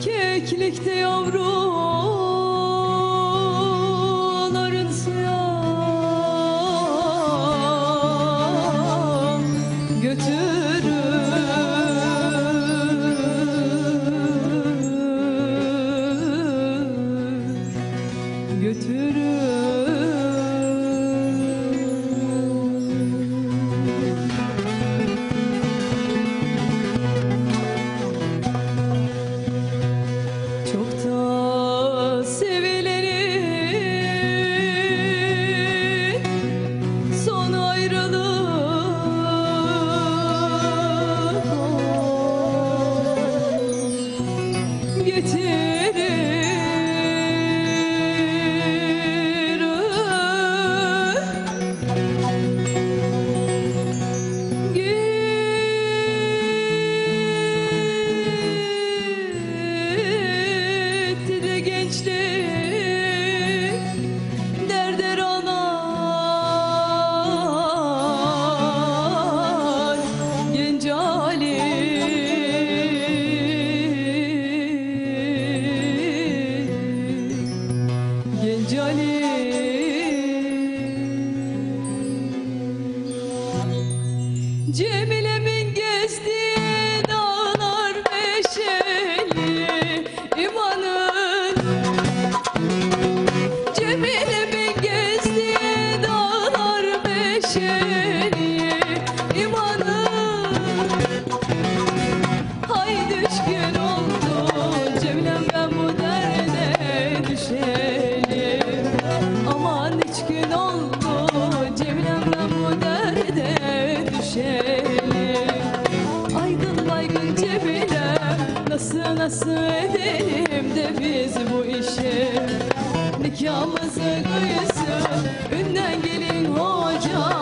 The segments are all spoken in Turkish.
Keklikte yavrum Cemile'min gezdiği dağlar meşeli imanın. Cemile'min gezdiği dağlar meşeli imanın. Hay düşkün oldu Cemilem ben bu derde düşelim Aygın baygın Cemilem Nasıl nasıl edelim de biz bu işi? Nikahımızı kıysın Ünden gelin hoca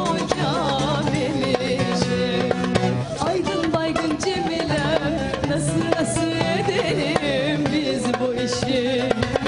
Yeah.